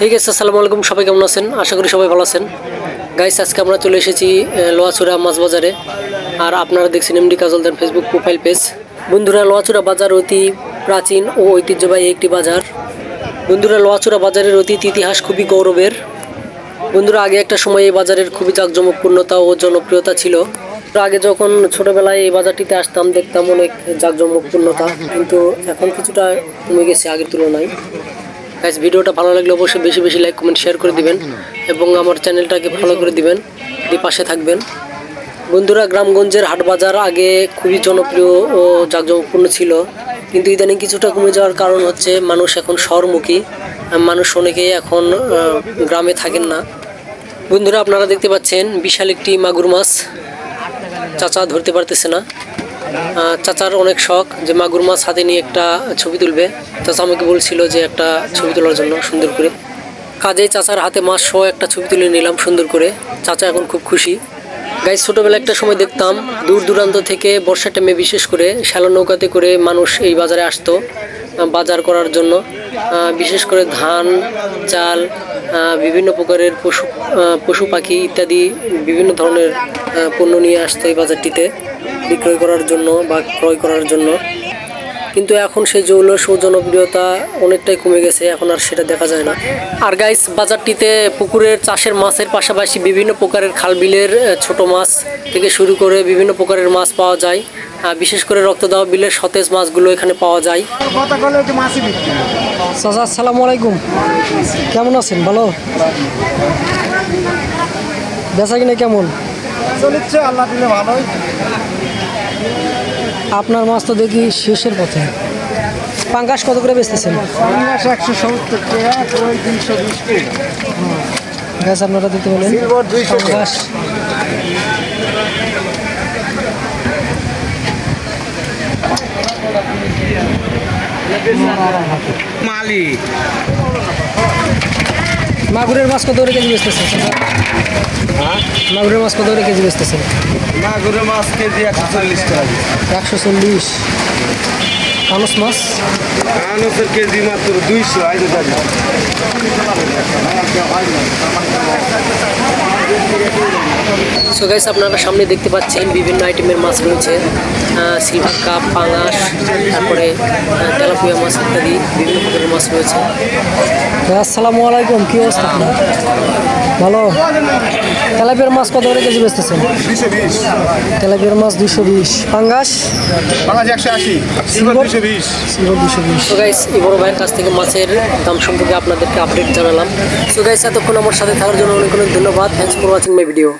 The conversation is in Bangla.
হে গেছে আসসালামু আলাইকুম। সবাই কেমন আছেন? আশা করি সবাই ভালো আছেন। গাইস আজকে আমরা চলে এসেছি আহ, লোহাচূড়া মাছ বাজারে। আর আপনারা দেখছেন এমডি দেন ফেসবুক প্রোফাইল পেজ বন্ধুরা লোহাচূড়া বাজার অতি প্রাচীন ও ঐতিহ্যবাহী একটি বাজার। বন্ধুরা লোহাচূড়া বাজারের অতীত ইতিহাস খুবই গৌরবের। বন্ধুরা আগে একটা সময় এই বাজারের খুবই জাঁকজমকপূর্ণতা ও জনপ্রিয়তা ছিল। আগে যখন ছোটবেলায় এই বাজারটিতে আসতাম দেখতাম অনেক জাঁকজমকপূর্ণতা। কিন্তু এখন কিছুটা কমে গেছে আগের তুলনায়। গাইজ ভিডিওটা ভালো লাগলে অবশ্যই বেশি বেশি লাইক কমেন্ট শেয়ার করে দিবেন এবং আমার চ্যানেলটাকে ফলো করে দিবেন। দিয়ে পাশে থাকবেন। বন্ধুরা, গ্রামগঞ্জের হাট বাজার আগে খুবই জনপ্রিয় ও জাঁকজমকপূর্ণ ছিল। কিন্তু ইদানিং কিছুটা কমে যাওয়ার কারণ হচ্ছে মানুষ এখন শহরমুখী। মানুষ অনেকেই এখন গ্রামে থাকেন না। বন্ধুরা, আপনারা দেখতে পাচ্ছেন বিশাল একটি মাগুর মাছ। চাচা ধরতে পারতেছে না। চাচার অনেক শখ যে মাগুর মাছ হাতে নিয়ে একটা ছবি তুলবে। চাচা আমাকে বলছিল যে একটা ছবি তোলার জন্য সুন্দর করে। কাজেই চাচার হাতে মাছ সহ একটা ছবি তুলে নিলাম সুন্দর করে। চাচা এখন খুব খুশি। গাই ছোটোবেলা একটা সময় দেখতাম, দূর দূরান্ত থেকে বর্ষা টাইমে বিশেষ করে শ্যালো নৌকাতে করে মানুষ এই বাজারে আসতো, বাজার করার জন্য। বিশেষ করে ধান, চাল বিভিন্ন প্রকারের পশু পশু পাখি ইত্যাদি বিভিন্ন ধরনের পণ্য নিয়ে আসতো এই বাজারটিতে বিক্রয় করার জন্য বা ক্রয় করার জন্য। কিন্তু এখন সেই জৌলস ও জনপ্রিয়তা অনেকটাই কমে গেছে এখন আর সেটা দেখা যায় না। আর গাইস বাজারটিতে পুকুরের চাষের মাছের পাশাপাশি বিভিন্ন প্রকারের খাল বিলের আহ, ছোট মাছ থেকে শুরু করে বিভিন্ন প্রকারের মাছ পাওয়া যায়। বিশেষ করে রক্তদাহ বিলের সতেজ মাছগুলো এখানে পাওয়া যায়। চাচা আসসালামু আলাইকুম। কেমন আছেন? ভালো? বেচা কিনা কেমন? চলিচ্ছে আল্লাহ দিলে ভালোই। আপনার মাছ তো দেখি শেষের পথে। পাঙ্গাস কত করে বেচতেছেন? একশো সত্তর টাকা ওই তিনশো বিশ টাকা। গ্যাস আপনারা দিতে বলেন। পাঙ্গাস। মালি। মাগুরের মাছ কত করে কেজি বেচতেছেন? চাচা? মাগুরের মাছ কত করে কেজি বেচতেছেন? মাগুরের মাছ কেজি একশো চল্লিশ টাকা। একশো চল্লিশ। কানস মাছ? আনসের কেজি মাত্র দুইশো টাকা সো গাইস আপনারা সামনে দেখতে পাচ্ছেন বিভিন্ন আইটেমের মাছ রয়েছে। সিলভার কাপ পাঙাশ তারপরে তেলাপিয়া মাছ ইত্যাদি বিভিন্ন প্রকারের মাছ রয়েছে। আসসালামু আলাইকুম কি অবস্থা? আপনার ভালো? তেলাপিয়ার মাছ কত করে কেজি বেচতেছেন? তেলাপিয়ার মাছ দুশো বিশ। পাঙ্গাস? পাঁচ একশো আশি সিলভার বিশ। দুশো বিশ। সো গাইস এই বড় ভাইয়ের কাছ থেকে মাছের দাম সম্পর্কে আপনাদেরকে আপডেট জানালাম। সো গাইস এতক্ষণ আমার সাথে থাকার জন্য অনেক অনেক ধন্যবাদ। Thanks for watching my video